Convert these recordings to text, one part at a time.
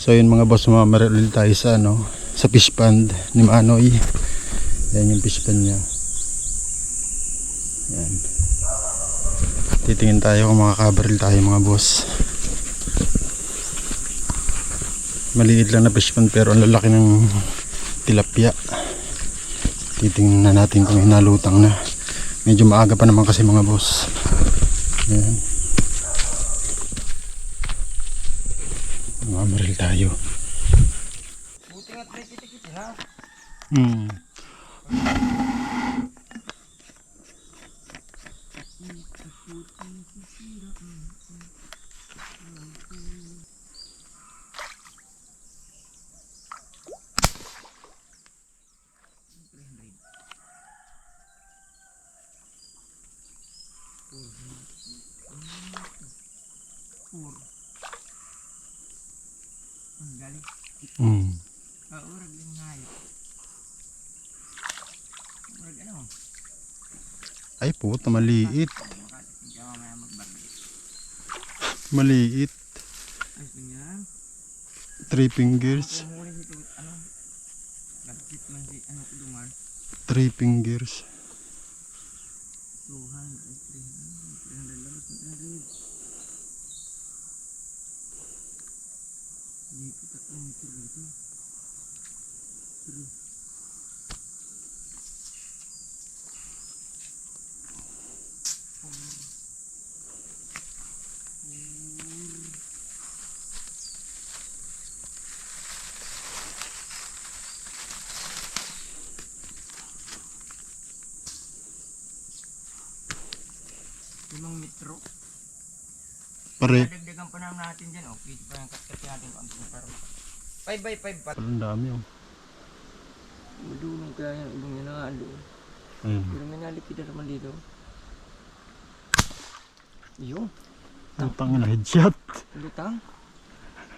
So yun mga boss, mamamaril tayo sa ano, sa fish pond ni Manoy. Yan yung fish pond niya. Yan. Titingin tayo kung makakabaril tayo mga boss. Maliit lang na fish pond pero ang lalaki ng tilapia. Titingnan na natin kung hinalutang na. Medyo maaga pa naman kasi mga boss. Yan. Mamamaril tayo. Buti nga tayo kitikit ha. Hmm. Hmm. Kaurag yung hayop. Urag ano? Ay puta, maliit. Maliit. Ayos din yan. Three fingers si Tut, ano? Gabit man si ano kulungan. Three fingers. 200, 300, 300 labas na 300. Hindi ko tatlong meter dito. Pero, limang metro. Pare. Dadagdagan pa naman natin dyan. Oh, pwede pa yung kat-kat natin konting para 5 by 5 pa. Ang dami oh. Madulong kaya yung ibang yun na nga doon. Ayun. Pero may nalipid na naman dito. Yun. Ang tanga na headshot. Lutang.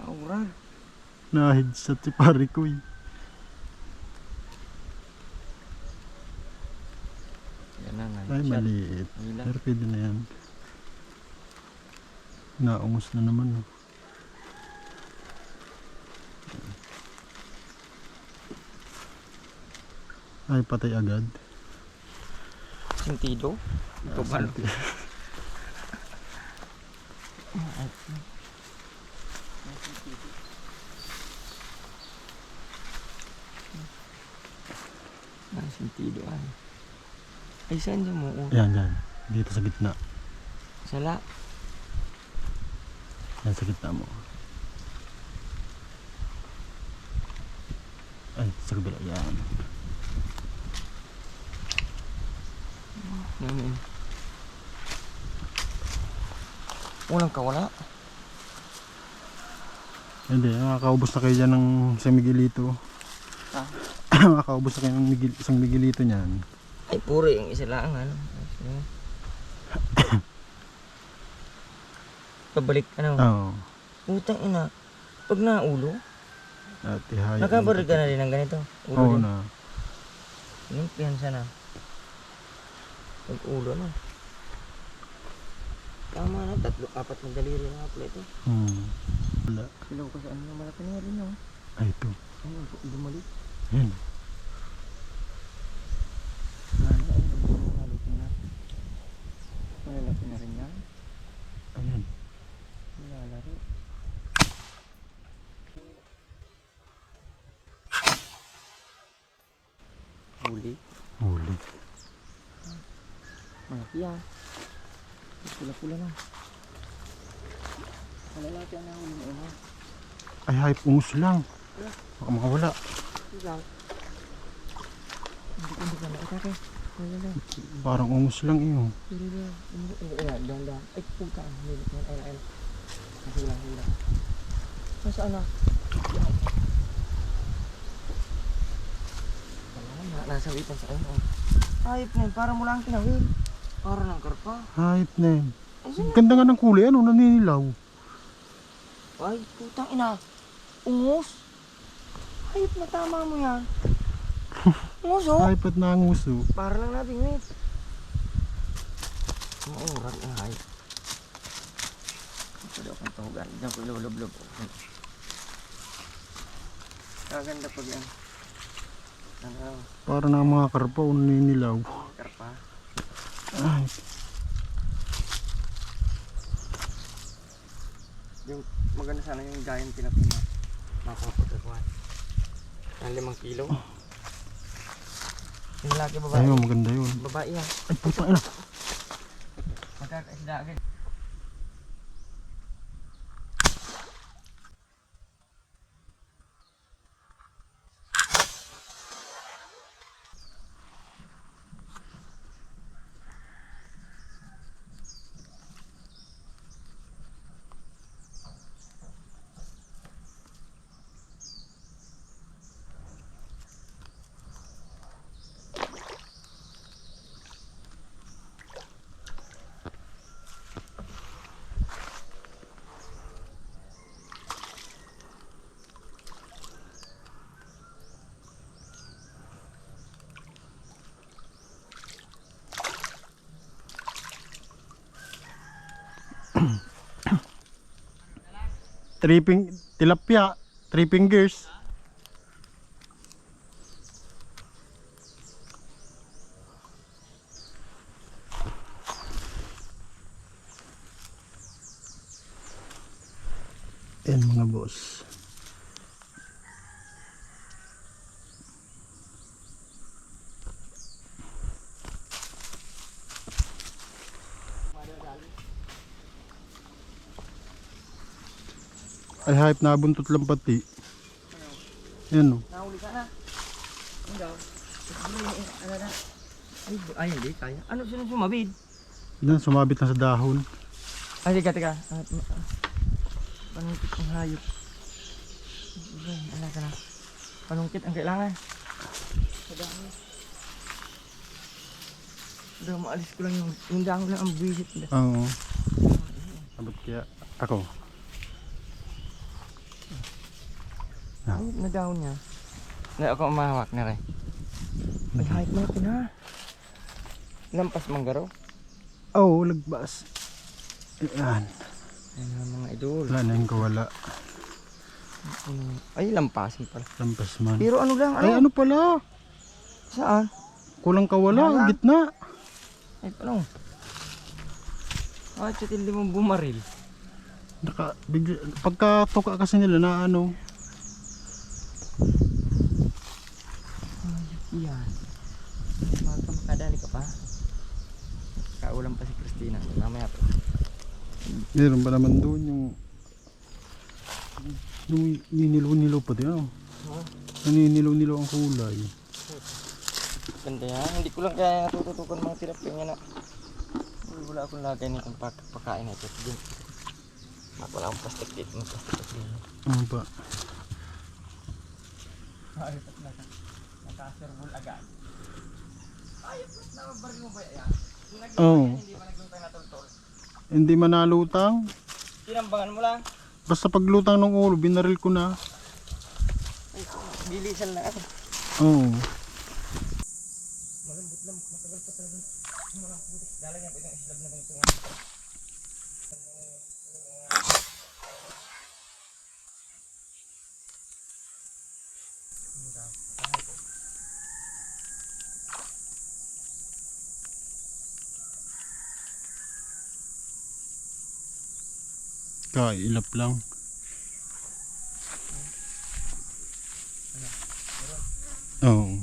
Aurag. Na headshot si pare ko eh. Yan na nga. Ay maliit. Pero pwede na yan. Naungos na naman oh. Ay patay agad. Sentido. Ito ba? Ah, sentido ay. Ay, saan dyan mo? Yan yan. Dito sa gitna. Sala. Yan sa gitna mo. Ay, sa kabila. Yan. Namin. Walang kawala. Hindi, makakaubos na kayo dyan ng isang Miguelito. Ah. makakaubos na kayo ng Miguel, isang Miguelito niyan. Ay, puro yung isa lang, ano. Ayun. Pabalik, ano. Oo. Utang ina. Pag naulo, At ihaya. nakabaril ka na rin ng ganito. Ulo Oo din. na. Yung piyansa na. Pag ulo na. Tama na, tatlo, apat na daliri na pala ito. Hmm. Wala. Silaw ko sa ano na malaki na rin, no? Ay, ito. Ayun, bumalik. Yan. Ano, ayun, bumalaki na. Malalaki na rin yan. Ayan. Malalaki. Huli. Huli. Malaki yan. Pula-pula na. Malalaki ang nahuli mo, ano? Ay, hype ungus lang. Baka makawala. Lang. Hindi ko ka nakatake. Parang ungus lang yun. Hindi na. Ayan. Ay puta. Ayan. Ayan. Ayan. Hila. Hila. Nasaan na? Yan. Wala na. Nasa witan sa ano. Ayop na yun. Parang mula ang kinawin. Parang ng karpa. Hype na yun. Ganda nga ng kulay. Ano, naninilaw. Ay, putang ina. Ungus. Ayop na tama mo yan. Ungus oh. Hype at nanguso. Para lang nabingwit. Oo, rat na hay. Ito daw kung tahugan. Diyan ko ilulublob. Kaganda pag yan. Ano, Para na mga karpa o ninilaw. karpa. Ay, Yung maganda sana yung giant tilapia na mapapagkakuhan. Ang limang kilo. Yung lalaki babae. ayun, maganda yun. Babae yan. Ay, putang ina. Magkakaisda agad. Tripping, tilapia, three fingers. Yan mga boss. Ay hype na buntot lang pati. Yan o. Nahuli ka na. Ano daw? Ano na? Ay, hindi kaya. Ano sino sumabid? Yan, sumabit na sa dahon. Ay, teka, teka. Ah, ah. Panungkit ang hayop. Ay, ala ka na. Panungkit ang kailangan. Sa dami. Daw, maalis ko lang yung, yung dahon lang ang visit. Oo. Abot kaya ako. Ay, na dahon niya. Na ako umahawak na rin. Hayop na ito na. Lampas manggaro. Oo, oh, lagbas. Yan. Ayan na mga idol. Wala na yung kawala. Ay, lampasin pala. Lampas man. Pero ano lang, ano? Ay, ano pala? Saan? Kulang kawala. Wala. Ang gitna. Ay, paano? Ay, hindi mo bumaril. Naka, bigla, pagka tuka kasi nila na ano. Yan. Baka makadali ka pa. Kaulam pa si Christina. Mamaya pa. Meron ba naman doon yung yung ninilaw-nilaw pa din ano? Huh? Naninilaw-nilaw ang kulay. Ganda yan. Hindi ko lang kaya natututukan mga tilapia niya na. Wala akong lagay nitong pak pakain na ito. Dun. Ako lang ang plastic dito. Plastic dito. Ano ba? Ayos at naka. Nakaserbol agad. Ayos at nakabaril mo ba yan? Oo. Hindi pa nagluntay na toltol. Hindi manalutang. Tinambangan mo lang. Basta paglutang ng ulo, binaril ko na. Bilisan lang ako. Oo. Malambot lang, matagal pa talaga. Putik. Lalagyan ko itong islab na ganito nga. Kailap lang. Oo.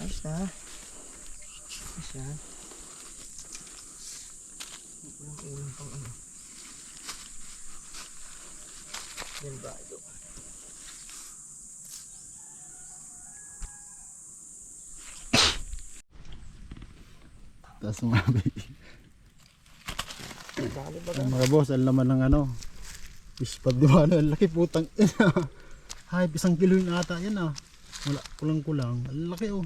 Ayos na. Ayos yan. Ulang ulang pang ano. Yan ba ito? Tapos mga Dali ba Ang mga boss, ang laman ng ano. Fish pad, di ba? Ano, Ang laki putang. Hay, isang kilo yun ata yan ah. Wala, kulang-kulang. Ang laki oh.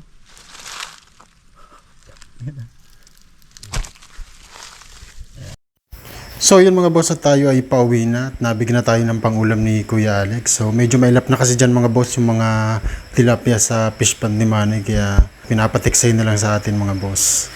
So yun mga boss at tayo ay pauwi na at nabigyan na tayo ng pangulam ni Kuya Alex. So medyo mailap na kasi dyan mga boss yung mga tilapia sa fish pond ni Manny kaya pinapatiksay na lang sa atin mga boss.